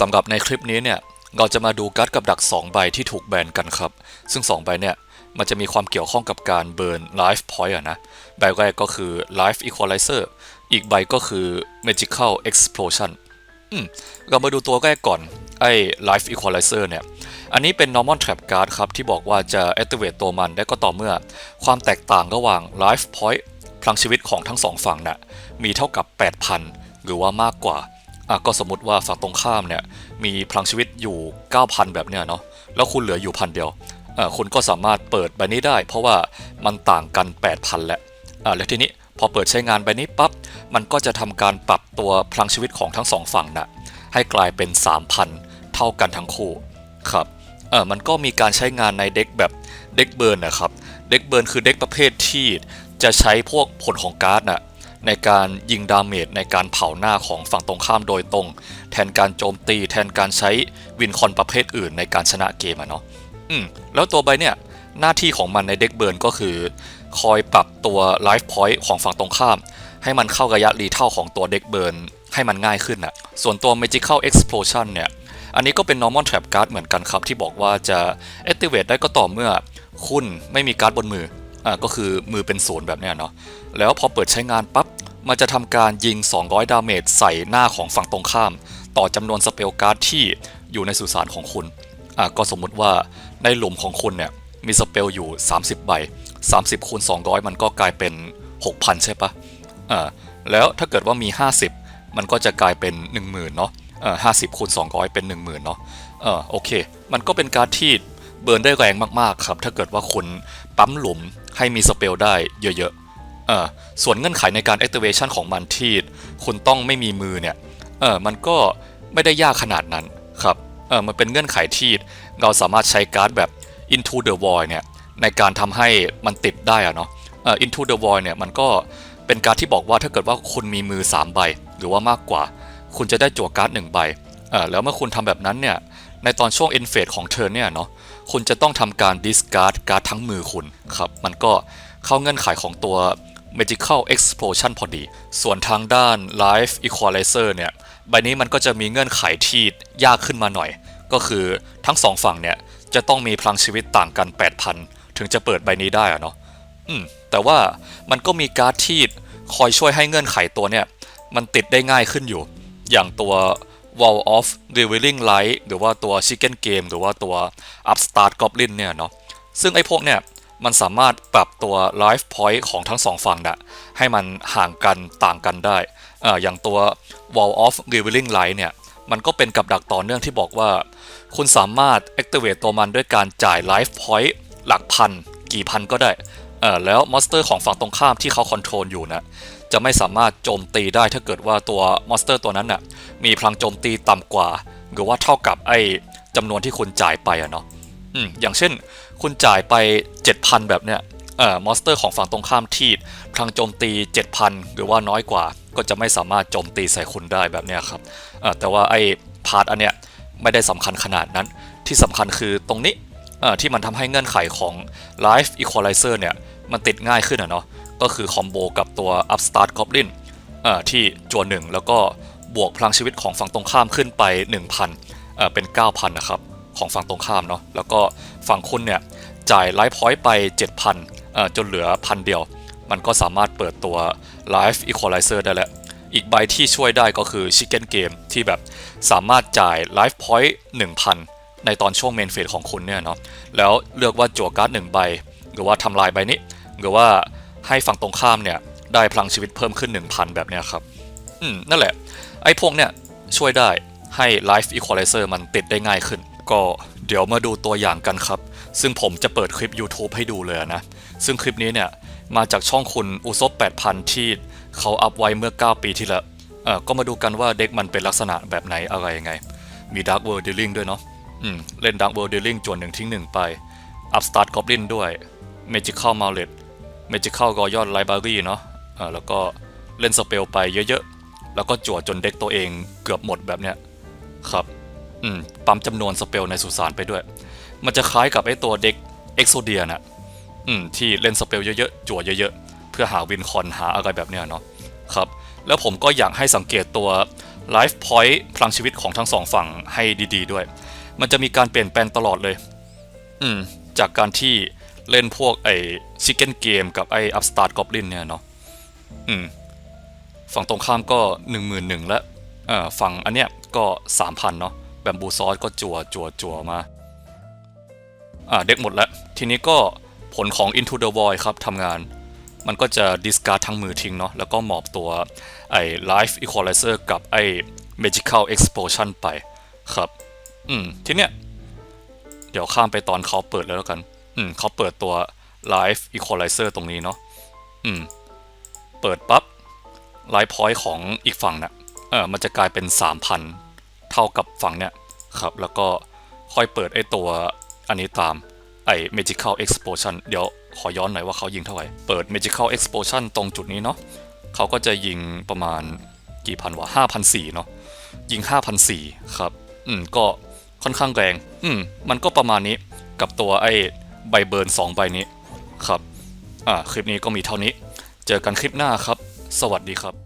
สำหรับในคลิปนี้เนี่ยเราจะมาดูการ์ดกับดัก 2 ใบที่ถูกแบนกันครับ ซึ่ง 2 ใบเนี่ยมันจะมีความเกี่ยวข้องกับการเบิร์น Life Point อะนะใบแรกก็คือ Life Equalizer อีกใบก็คือ Magical Explosion อืมเรามาดูตัวแรกก่อน ไอ้ Life Equalizer เนี่ย อันนี้เป็น normal trap card ครับ ที่บอกว่าจะ activate ตัวมันได้ก็ต่อเมื่อ ความแตกต่างระหว่าง life point พลังชีวิตของทั้งสองฝั่งน่ะมีเท่ากับ 8,000 หรือว่ามากกว่า อะก็สมมติว่าฝั่งตรงข้ามเนี่ยมีพลังชีวิตอยู่ 9,000 แบบเนี้ยเนาะแล้วคุณเหลืออยู่พันเดียวอะคุณก็สามารถเปิดใบนี้ได้ เพราะว่ามันต่างกัน 8,000 แล้วอะแล้วทีนี้พอเปิดใช้งานใบนี้ปั๊บมันก็จะทำการปรับตัวพลังชีวิตของทั้งสองฝั่งน่ะให้กลายเป็น 3,000 เท่ากันทั้งคู่ครับเออมันก็มีการใช้งานในเด็กแบบเด็กเบิร์นนะครับ เด็กเบิร์นคือเด็กประเภทที่จะใช้พวกผลของการ์ดน่ะ ในการยิงดาเมจในการเผาหน้าของฝั่งตรงข้ามโดยตรง แทนการโจมตีแทนการใช้วินคอนประเภทอื่นในการชนะเกมอะเนาะอืมแล้วตัวใบเนี่ยหน้าที่ของมันในเด็กเบิร์นก็คือ คอยปรับตัวไลฟ์พอยต์ของฝั่งตรงข้าม ให้มันเข้าระยะรีเท่าของตัวเด็กเบิร์นให้มันง่ายขึ้นน่ะส่วนตัว Magical Explosion เนี่ยอันนี้ก็เป็น normal trap card เหมือนกันครับ ที่บอกว่าจะ activate ได้ก็ต่อเมื่อคุณไม่มีการ์ดบนมือ อ่าก็คือมือเป็นศูนย์แบบเนี้ยเนาะแล้วพอเปิดใช้งานปั๊บมันจะทำการยิง 200 ดาเมจใส่หน้าของฝั่งตรงข้าม ต่อจำนวนสเปลการ์ดที่อยู่ในสุสานของคุณอ่าก็สมมุติว่าในหลุมของคุณเนี่ยมีสเปลอยู่ 30 ใบ 30 คูณ 200 มันก็กลายเป็น 6,000 ใช่ปะอ่าแล้วถ้าเกิดว่ามี 50 มันก็จะกลายเป็น 10,000เนาะอ่อ50คูณ 200 เป็น 10,000เนาะเออโอเค มันก็เป็นการดที่เบิร์นได้แรงมากๆครับ ถ้าเกิดว่าคุณปั๊มหลุม ให้มีสเปลได้เยอะๆเออส่วนเงื่อนไขในการ activation ของมันที่คุณต้องไม่มีมือเนี่ยเออมันก็ไม่ได้ยากขนาดนั้นครับเออมันเป็นเงื่อนไขที่เราสามารถใช้การ์ดแบบ into the void เนี่ยในการทำให้มันติดได้อะเนาะเออ into the void เนี่ยมันก็เป็นการดที่บอกว่าถ้าเกิดว่าคุณมีมือ 3 ใบ หรือว่ามากกว่า คุณจะได้จั่วการ์ด1ใบเออแล้วเมื่อคุณทำแบบนั้นเนี่ยในตอนช่วง end phase ของเทิร์นเนี่ยเนาะ คุณจะต้องทำการ discard การ์ดทั้งมือคุณครับ มันก็เข้าเงื่อนไขของตัว magical explosion พอดี ส่วนทางด้าน life equalizer เนี่ย ใบนี้มันก็จะมีเงื่อนไขที่ยากขึ้นมาหน่อย ก็คือทั้งสองฝั่งเนี่ย จะต้องมีพลังชีวิตต่างกัน 8,000 ถึงจะเปิดใบนี้ได้อะเนาะ อืม แต่ว่ามันก็มีการ์ดที่คอยช่วยให้เงื่อนไขตัวเนี่ย มันติดได้ง่ายขึ้นอยู่ อย่างตัว Wall of Revealing Light หรือว่าตัว Chicken Game หรือว่าตัว Upstart Goblin เนี่ยเนาะซึ่งไอ้พวกเนี่ยมันสามารถปรับตัว Life Point ของทั้งสองฝั่งน่ะให้มันห่างกันต่างกันได้อ่าอย่างตัว Wall of Revealing Light เนี่ยมันก็เป็นกับดักต่อเนื่องที่บอกว่า คุณสามารถ activate ตัวมันด้วยการจ่าย Life Point หลักพัน กี่พันก็ได้เออแล้วมอนสเตอร์ของฝั่งตรงข้ามที่เขาคอนโทรลอยู่นะ จะไม่สามารถโจมตีได้ถ้าเกิดว่าตัวมอนสเตอร์ตัวนั้นน่ะมีพลังโจมตีต่ำกว่า หรือว่าเท่ากับไอ้จำนวนที่คุณจ่ายไปอะเนาะอืมอย่างเช่น คุณจ่ายไป 7,000 แบบเนี้ยเอ่อมอนสเตอร์ของฝั่งตรงข้ามที่พลังโจมตี 7,000 หรือว่าน้อยกว่า ก็จะไม่สามารถโจมตีใส่คุณได้แบบเนี้ยครับเอ่อแต่ว่าไอ้พาร์ทอันเนี้ยไม่ได้สำคัญขนาดนั้น ที่สำคัญคือตรงนี้เอ่อที่มันทำให้เงื่อนไขของ Life Equalizer เนี่ย มันติดง่ายขึ้นอะเนาะก็คือคอมโบกับตัว Upstart Goblin เอ่อที่จวนหนึ่งแล้วก็บวกพลังชีวิตของฝั่งตรงข้ามขึ้นไป 1,000เอ่อเป็น 9,000 นะครับ ของฝั่งตรงข้ามเนาะแล้วก็ฝั่งคุณเนี่ยจ่าย Life Point ไป 7,000เอ่อจนเหลือพันเดียว มันก็สามารถเปิดตัว Life Equalizer ได้แล้ว อีกใบที่ช่วยได้ก็คือ Chicken Game ที่แบบสามารถจ่าย Life Point 1,000 ในตอนช่วงเมนเฟสของคุณเนี่ยเนาะแล้วเลือกว่าจั่วการ์ดหนึ่งใบ หรือว่าทำลายใบนี้ หรือว่าให้ฝั่งตรงข้ามเนี่ยได้พลังชีวิตเพิ่มขึ้น 1,000 แบบเนี้ยครับ อืม นั่นแหละ ไอ้พวกเนี่ยช่วยได้ให้ Life Equalizer มันติดได้ง่ายขึ้น ก็เดี๋ยวมาดูตัวอย่างกันครับ ซึ่งผมจะเปิดคลิป YouTube ให้ดูเลยนะ ซึ่งคลิปนี้เนี่ยมาจากช่องคุณอุซบ8,000 ที่เขาอัพไว้เมื่อ 9 ปีที่แล้วเออก็มาดูกันว่าเด็กมันเป็นลักษณะแบบไหนอะไรยังไง มี Dark World Dealing ด้วยเนาะ อืม เล่น Dark World Dealing จวนหนึ่งทิ้งหนึ่งไป Upstart Goblin ด้วย Magical Mallet Magical Royal Library เนาะอ่าแล้วก็เล่นสเปลไปเยอะๆ แล้วก็จั่วจนเด็กตัวเองเกือบหมดแบบเนี้ยครับอืมปั๊มจำนวนสเปลในสุสานไปด้วย มันจะคล้ายกับไอ้ตัวเด็ก Exodia น่ะอืมที่เล่นสเปลเยอะๆ จั่วเยอะๆ เพื่อหาวินคอนหาอะไรแบบเนี้ยเนาะครับแล้วผมก็อยากให้สังเกตตัว Life Point พลังชีวิตของทั้งสองฝั่งให้ดีๆด้วย มันจะมีการเปลี่ยนแปลงตลอดเลย อืมจากการที่ เล่นพวกไอ้ชิคเก้นเกมกับไอ้ Upstart Goblin เนี่ยเนาะอืมฝั่งตรงข้ามก็ 11,000และอ่อฝั่งอันเนี้ยก็ 3,000 เนาะแบมบูซอสก็จัวจัวจัวมาอ่าเด็กหมดแล้ว ทีนี้ก็ผลของ Into the Void ครับทำงาน มันก็จะ discard ทั้งมือทิ้งเนาะแล้วก็หมอบตัวไอ้ Life Equalizer กับไอ้ Magical Explosion ไปครับ อืม ทีเนี้ย เดี๋ยวข้ามไปตอนเขาเปิดแล้วแล้วกัน อืมเขาเปิดตัว Life Equalizer ตรงนี้เนาะอืมเปิดปั๊บ Life Point ของอีกฝั่งน่ะเออมันจะกลายเป็น 3,000 เท่ากับฝั่งเนี้ยครับ แล้วก็ค่อยเปิดไอ้ตัวอันนี้ตามไอ้ Magical Explosion เดี๋ยวขอย้อนหน่อยว่าเขายิงเท่าไหร่ เปิด Magical Explosion ตรงจุดนี้เนาะเขาก็จะยิงประมาณกี่พันวะ5,400เนาะ ยิง5,400ครับ อืม ก็ค่อนข้างแรง อืม มันก็ประมาณนี้กับตัวไอ้ ใบเบิร์น2ใบนี้ครับอ่าคลิปนี้ก็มีเท่านี้ เจอกันคลิปหน้าครับ สวัสดีครับ